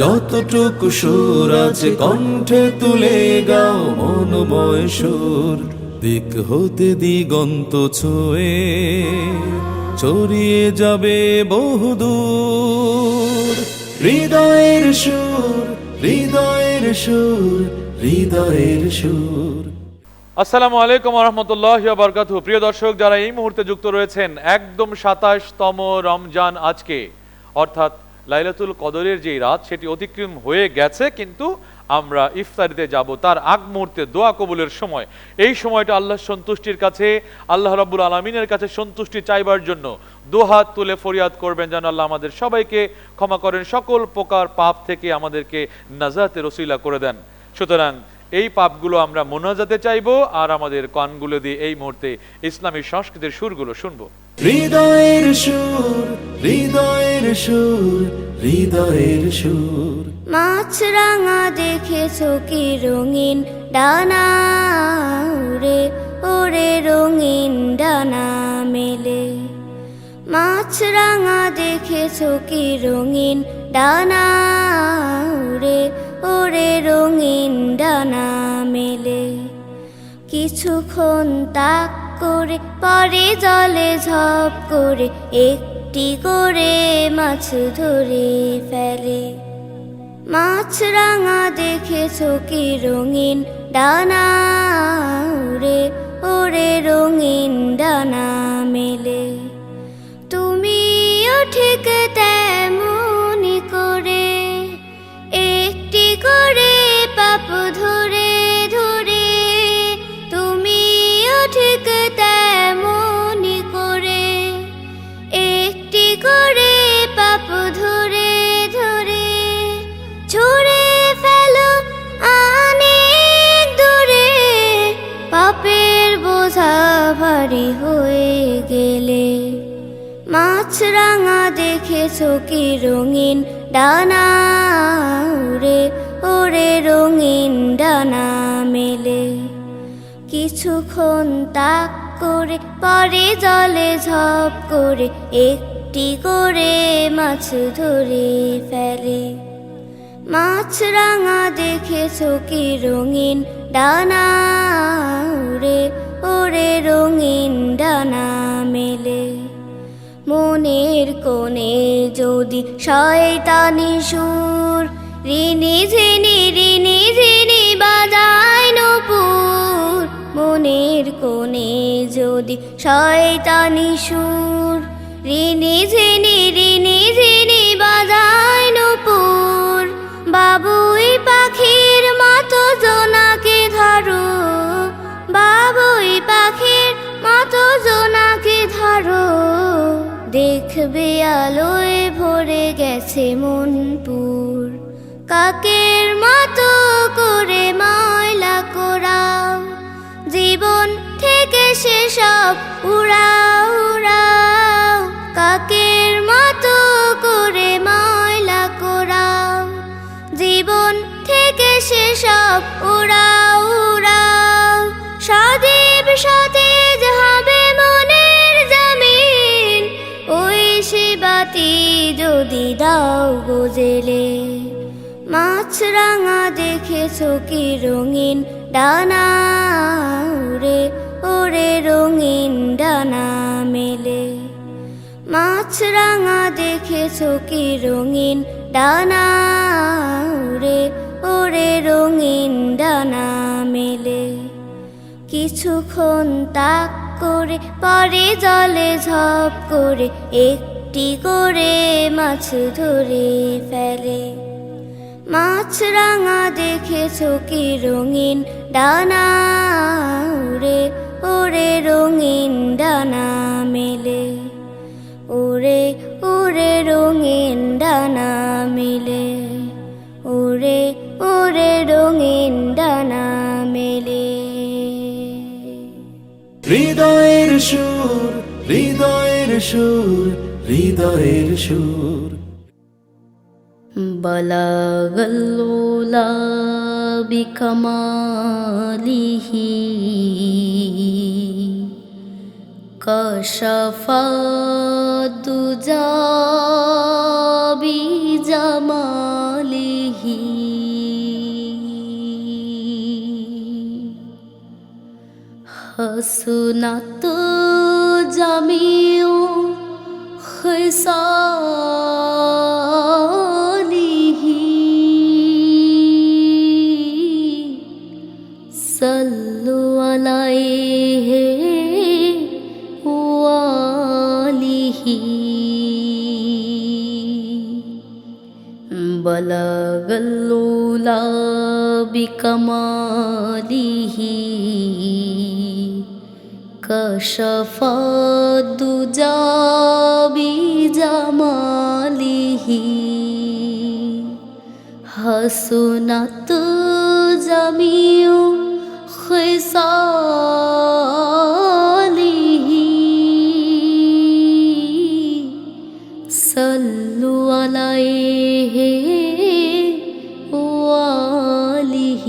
যতটুকু সুর আছে কণ্ঠে তুলে গাও মনোময় সুর। দিক হতে দিগন্ত ছুঁয়ে ছড়িয়ে যাবে বহুদূর। হৃদয়ের সুর হৃদয়ের সুর হৃদয়ের সুর। আসসালামু আলাইকুম রহমতুল্লাহ বরকাত প্রিয় দর্শক, যারা এই মুহূর্তে যুক্ত রয়েছেন, একদম সাতাশতম রমজান আজকে। অর্থাৎ লাইলাতুল কদরের যেই রাত, সেটি অতিক্রম হয়ে গেছে, কিন্তু আমরা ইফতারিতে যাব। তার আগ মুহূর্তে দোয়া কবুলের সময়। এই সময়টা আল্লাহ সন্তুষ্টির কাছে, আল্লাহ রাব্বুল আলমিনের কাছে সন্তুষ্টি চাইবার জন্য দুহাত তুলে ফরিয়াদ করবেন যেন আল্লাহ আমাদের সবাইকে ক্ষমা করেন, সকল প্রকার পাপ থেকে আমাদেরকে নাজাতে রসিলা করে দেন। সুতরাং এই পাপগুলো আমরা মোনাজাতে চাইব, আর আমাদের কানগুলো দিয়ে এই মুহূর্তে ইসলামী সংস্কৃতির সুরগুলো শুনব। হৃদয়ের সুর হৃদয়ের সুর হৃদয়ের সুর। মাছ রাঙা দেখেছ কি রঙিন ডানা? রে ওরে রঙিন ডানা মেলে। মাছ রাঙা দেখেছ কি রঙিন ডানা? রে ওরে রঙিন ডানা মেলে। কিছুক্ষণ তাক করে, পরে জলে ঝপ করে, একটি করে মাছ ধরে ফেলে। মাছ রাঙা দেখেছ কি রঙিন ডানা উড়ে ওরে রঙিন ডানা মেলে। তুমিও ঠিক তেমনি করে, একটি করে পাপ ধরে করে পাপ ধরে ধরে, ছুঁড়ে ফেলো অনেক দূরে। পাপের বোঝা ভারী হয়ে গেলে মাছ রাঙা দেখেছ কি রঙিন ডানা? উড়ে ওরে রঙিন ডানা মেলে। কিছুক্ষণ তাক করে, পরে জলে ঝপ করে একটি করে মাছ ধরে ফেলে। মাছ রাঙা দেখেছ কি রঙিন ডানা? উড়ে ওরে রঙিন ডানা মেলে। মনের কোণে যদি শয়তানি সুর, রিনি ঝিনি রিনি ঝিনি বাজায় নপুর। মনের কোণে যদি শয়তানি সুর রিনি ঝিনি রিনি ঝিনি বাজায় নপুর। বাবুই পাখির মতো জোনাকে ধরো। বাবুই পাখির মতো জোনাকে ধরো। দেখবে আলোয় ভরে গেছে মনপুর। কাকের মতো করে ময়লা দাও গোজেলে মাছ রাঙা দেখেছ কি রঙিন ডানা? রে ওরে রঙিন ডানা মেলে। মাছ রাঙা দেখেছ কি রঙিন ডানা? রে ওরে রঙিন ডানা মেলে। কিছুক্ষণ তাক করে, পরে জলে ঝপ করে একটি করে মাছ ধরে ফেলে। মাছ রাঙা দেখেছ কি রঙিন ডানা উড়ে, ওরে রঙিন ডানা মেলে। ওরে ওরে রঙিন ডানা মেলে। ওরে ওরে রঙিন ডানা মেলে। হৃদয়ের সুর হৃদয়ের সুর হৃদয়ের সুর بلغ العلا بكماله كشف الدجى بجماله حسنت khơi xa حسنت جميع خصاله صلوا عليه وآله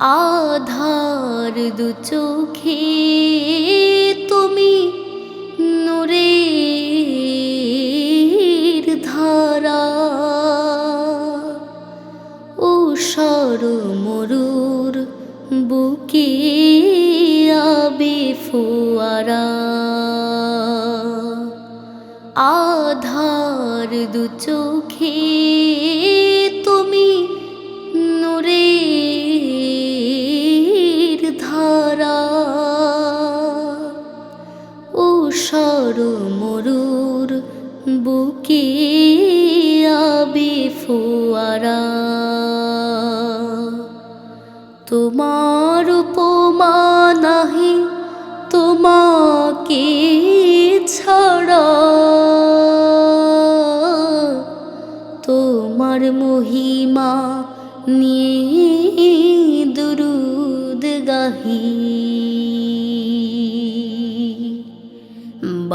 আধার দু ফোয়ারা আধার দু চোখে তুমি নূরের ধারা। ও সর মরুর বুকে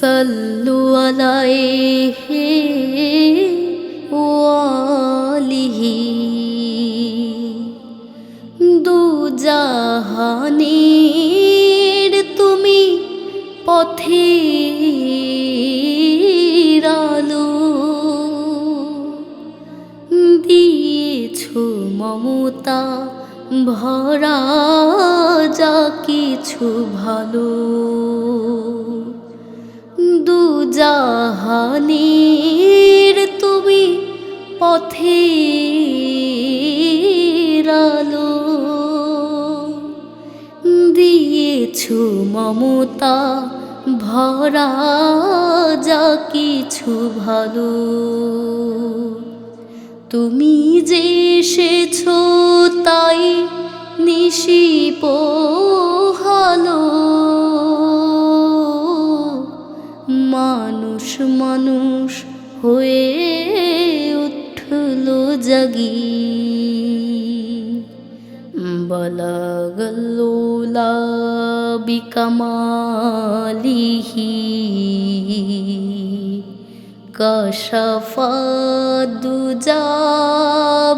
সাল্লু আলাইহি ওয়ালিহি দু জাহানের তুমি পথের আলো দিয়েছ মমতা ভরা যা কিছু ভালো। জাহানের তুমি পথের আলো। দিয়েছ মমতা ভরা যা কিছু ভালো। তুমি যে এসেছ তাই নিশি মানুষ হয়ে উঠল জাগি। বলাগল্লোলা বিকমালিহি কশফাদুজা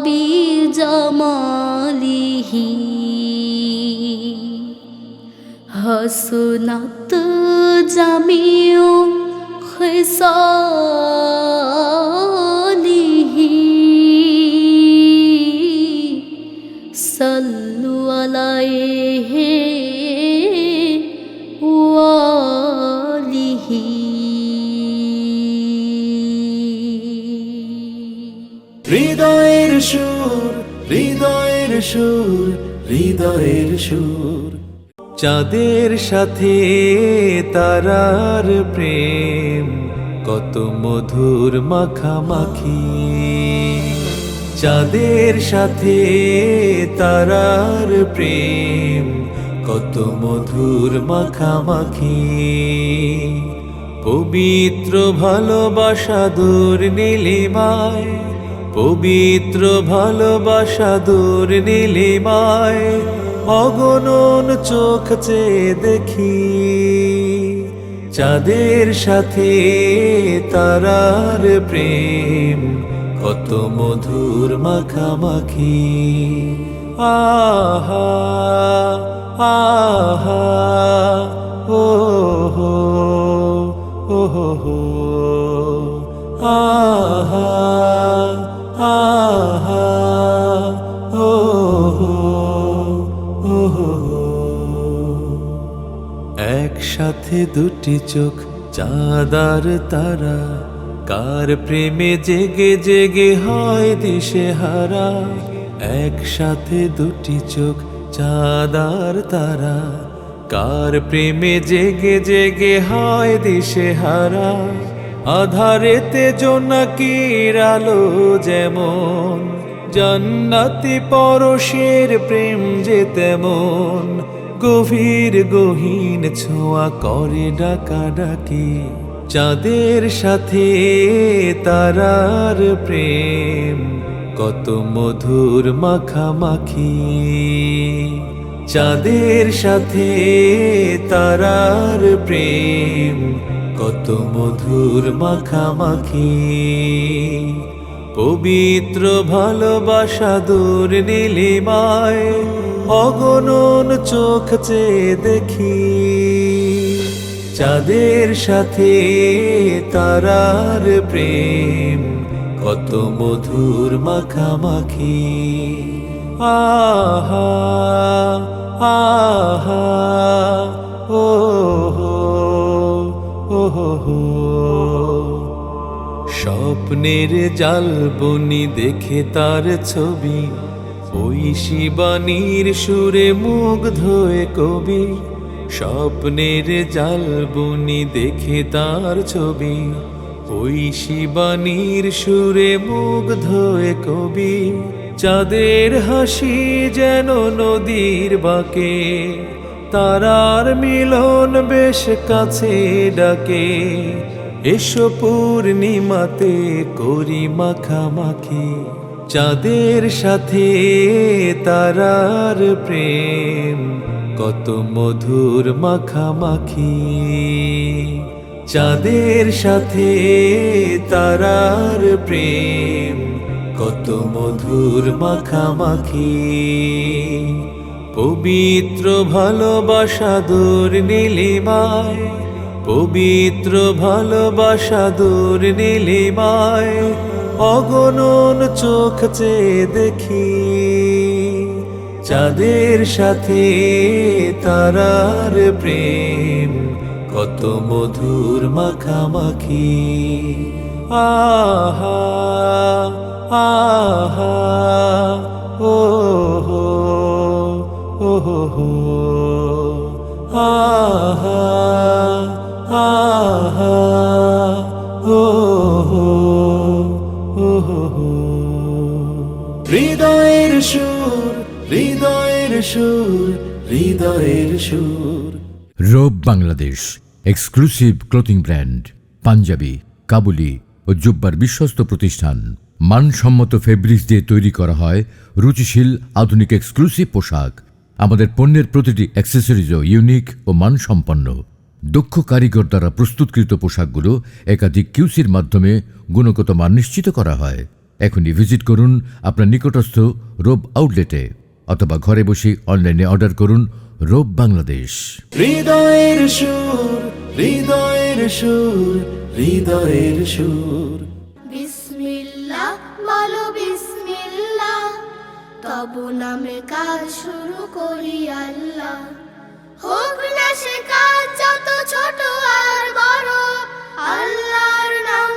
বিজামালিহি হসনাত জামিউ খিসালিহি সাল্লু আলাইহি ওয়ালিহি। হৃদয়ের সুর হৃদয়ের সুর হৃদয়ের সুর। চাঁদের সাথে তারার প্রেম কত মধুর মাখামাখি। চাঁদের সাথে তারার প্রেম কত মধুর মাখামাখি। পবিত্র ভালোবাসা দূর নীলিমায়, পবিত্র ভালোবাসা দূর নীলিমায় অগণন চোখ চেয়ে দেখি, চাঁদের সাথে তারার প্রেম কত মধুর মাখামাখি। আহা আহা, ও হো ও হো আহা আহা, ও একসাথে দুটি চোখ চাঁদার তারা। কার প্রেমে জেগে জেগে হয় দিশে হারা। একসাথে দুটি চোখ চাঁদার তারা। কার প্রেমে জেগে জেগে হয় দিশে হারা। আধারেতে জোনাকির আলো যেমন, জান্নাতি পরশের প্রেম যে তেমন। গভীর গহীন ছোঁয়া করে ডাকা ডাকি। চাঁদের সাথে তারার প্রেম, কত মধুর মাখামাখি। চাঁদের সাথে তারার প্রেম, কত মধুর মাখামাখি। পবিত্র ভালোবাসা দূর নীলিমায় অগণন চোখ চেয়ে দেখি চাঁদের সাথে তারার প্রেম কত মধুর মাখামাখি। আহা আহা, ও হো ও হো। স্বপ্নের জাল বনি দেখে তার ছবি ওই শিবানীর সুরে মুগ্ধ কবি, স্বপ্নের জাল বনি দেখে তার ছবি। ওই শিবানীর সুরে মুগ্ধ কবি, চাঁদের হাসি যেন নদীর বাঁকে, তারার মিলন বেশ কাছে ডাকে। এসো পূর্ণিমাতে করি মাখামাখি। চাঁদের সাথে তারার প্রেম, কত মধুর মাখামাখি। চাঁদের সাথে তারার প্রেম, কত মধুর মাখামাখি। পবিত্র ভালোবাসা দূর নীলিমায়, পবিত্র ভালোবাসা দূর নীলিমায় অগণন চোখ চেয়ে দেখি চাঁদের সাথে তারার প্রেম। কত মধুর মাখামাখি। আহা আহা, ও হো ও হো আহা আহা, ও হো। হৃদয়ের সুর হৃদয়ের সুর হৃদয়ের সুর। Rob Bangladesh, exclusive clothing brand, panjabi, kabuli ও জুব্বার বিশ্বস্ত প্রতিষ্ঠান। মানসম্মত ফেব্রিক্স দিয়ে তৈরি করা হয় রুচিশীল আধুনিক এক্সক্লুসিভ পোশাক। আমাদের পণ্যের প্রতিটি অ্যাক্সেসরিজও ইউনিক ও মানসম্পন্ন। দক্ষ কারিগর দ্বারা প্রস্তুতকৃত পোশাকগুলো একাধিক কিউসির মাধ্যমে গুণগত মান নিশ্চিত করা হয়। এখনই ভিজিট করুন আপনার নিকটস্থ রোব আউটলেটে অথবা ঘরে বসে অনলাইনে অর্ডার করুন রোব বাংলাদেশ। হৃদয়ের সুর হৃদয়ের সুর হৃদয়ের সুর। বিসমিল্লাহ বলো বিসমিল্লাহ তব নামে কাজ শুরু করি আল্লাহ। হোক না সে কাজ যত ছোট আর বড় আল্লাহর নাম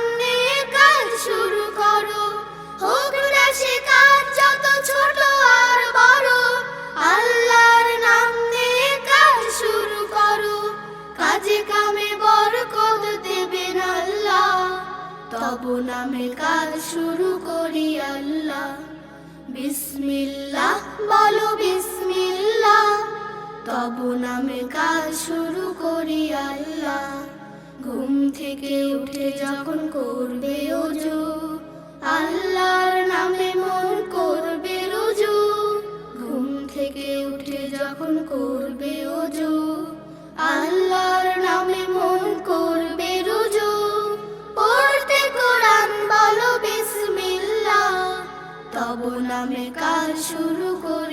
তব নামে কাজ শুরু করি আল্লাহ। ঘুম থেকে উঠে যখন করবে ওজু আল্লাহর নামে মন করবে রুজু। ঘুম থেকে উঠে যখন করবে ওজু আল্লাহর নামে মন করবে রুজু। পড়তে কোরআন বলো বিসমিল্লাহ তব নামে কাজ শুরু করি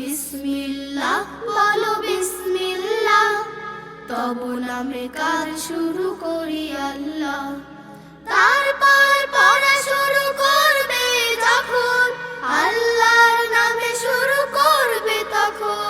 বিসমিল্লাহ, বলো বিসমিল্লাহ। তব নামে কাজ শুরু করি আল্লাহ। তারপর পড়া শুরু করবে যখন আল্লাহর নামে শুরু করবে তখন।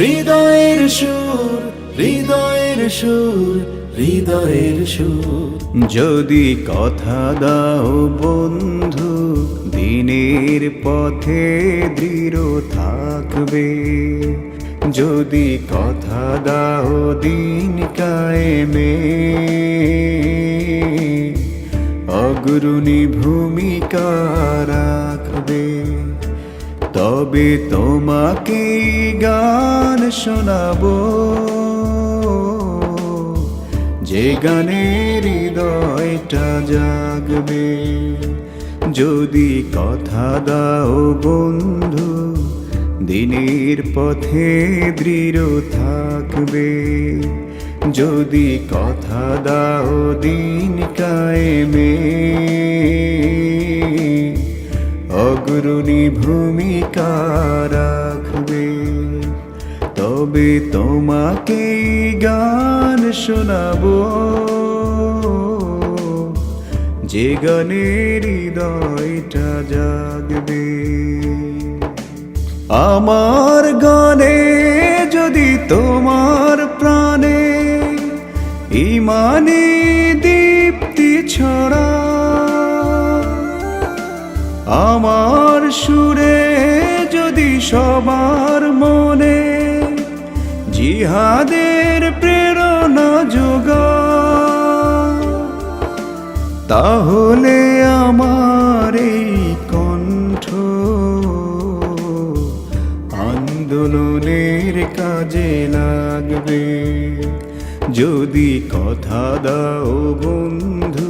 হৃদয়ের সুর হৃদয়ের সুর হৃদয়ের সুর। যদি কথা দাও বন্ধু, দিনের পথে দৃঢ় থাকবে। যদি কথা দাও দিন কায়েমে। অগ্রণী ভূমিকা রাখবে। তবে তোমাকে গান শোনাবো। যে গানের হৃদয়টা জাগবে, যদি কথা দাও বন্ধু, দিনের পথে দৃঢ় থাকবে। যদি কথা দাও দিন কায়েমে অগ্রণী ভূমিকা রাখবে। তবে তোমাকে গান শোনাবো। যে গানের হৃদয়টা জাগবে। আমার গানে যদি তোমার প্রাণে ইমানে দীপ্তি ছড়া আমার সুরে যদি সবার মনে জিহাদের প্রেরণা যোগা, তাহলে আমার এই কণ্ঠ আন্দোলনের কাজে লাগবে। যদি কথা দাও বন্ধু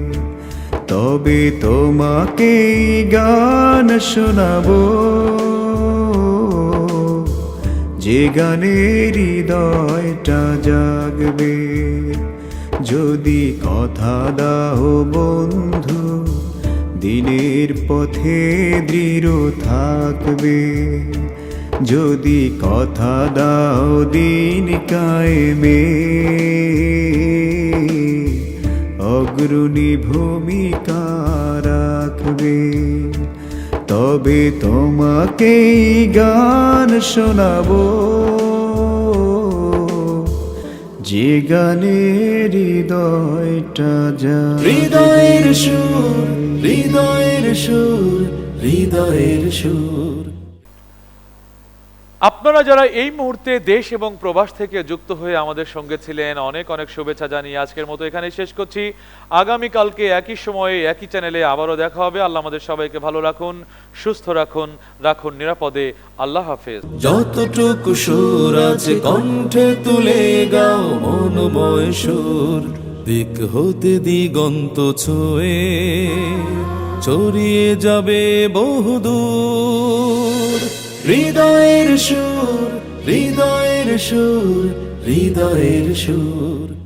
তবে তোমাকে গান শোনাবো। যে গানের হৃদয়টা জাগবে, যদি কথা দাও বন্ধু, দিনের পথে দৃঢ় থাকবে। যদি কথা দাও দিন কায়েমে অগ্রণী ভূমিকা রাখবে। তবে তোমাকে গান শোনাবো। যে গানের হৃদয়টা যা হৃদয়ের সুর হৃদয়ের সুর হৃদয়ের সুর। আপনারা যারা এই মুহূর্তে দেশ এবং প্রবাস থেকে যুক্ত হয়ে আমাদের সঙ্গে ছিলেন, অনেক অনেক শুভেচ্ছা জানিয়ে আজকের মতো এখানে শেষ করছি। আগামীকালকে একই সময়ে, একই চ্যানেলে আবারও দেখা হবে। আল্লাহ আমাদের সবাইকে ভালো রাখুন, সুস্থ রাখুন রাখুন নিরাপদে। আল্লাহ হাফেজ। যতটুকু সুর আছে কণ্ঠে তুলে গাও মনোময় সুর। দিক হতে দিগন্ত ছুঁয়ে ছড়িয়ে যাবে বহুদূর। হৃদয়ের সুর হৃদয়ের সুর হৃদয়ের সুর।